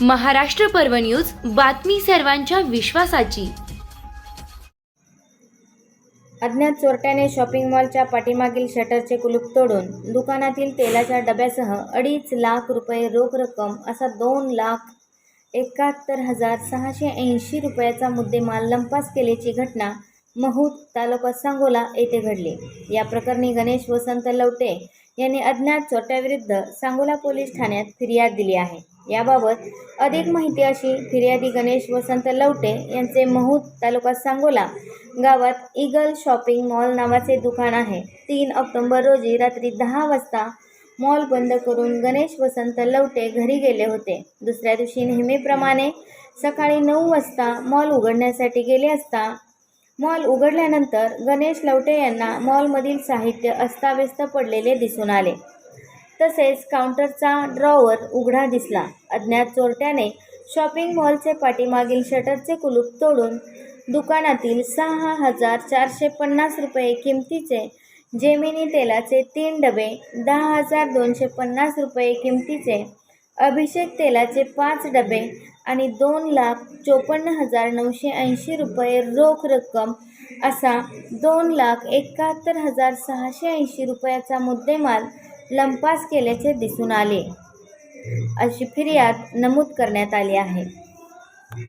महाराष्ट्र पर्व न्यूज बातमी सर्वांच्या विश्वासाची. अज्ञात चोरट्याने शॉपिंग मॉलच्या पाठीमागील शटरचे कुलूप तोडून दुकानातील तेलाच्या डब्यासह अडीच लाख रुपये रोख रक्कम असा दोन लाख एकाहत्तर हजार सहाशे ऐंशी रुपयाचा मुद्देमाल लंपास केल्याची घटना महूद तालुका सांगोला येथे घडली. या प्रकरणी गणेश वसंत लवटे यांनी अज्ञात चोरट्याविरुद्ध सांगोला पोलीस ठाण्यात फिर्याद दिली आहे. याबाबत अधिक माहिती अशी फिर्यादी गणेश वसंत लवटे यांचे महूद तालुका सांगोला गावात इगल शॉपिंग मॉल नावाचे दुकान आहे. तीन ऑक्टोंबर रोजी रात्री दहा वाजता मॉल बंद करून गणेश वसंत लवटे घरी गेले होते. दुसऱ्या दिवशी नेहमीप्रमाणे सकाळी नऊ वाजता मॉल उघडण्यासाठी गेले असता मॉल उघडल्यानंतर गणेश लवटे यांना मॉलमधील साहित्य अस्ताव्यस्त पडलेले दिसून आले. तसेच काउंटरचा ड्रॉवर उघडा दिसला. अज्ञात चोरट्याने शॉपिंग मॉलचे पाठीमागील शटरचे कुलूप तोडून दुकानातील सहा हजार चारशे पन्नास रुपये किमतीचे जेमिनी तेलाचे तीन डबे दहा हजार दोनशे पन्नास रुपये किमतीचे अभिषेक तेलाचे पाच डबे आणि दोन लाख चोपन्न हजार नऊशे ऐंशी रुपये रोख रक्कम असा दोन लाख एकाहत्तर हजार सहाशे ऐंशी रुपयाचा मुद्देमाल लंपास केल्याचे दिसून आले. अशी फिर्याद नमूद करण्यात आली आहे.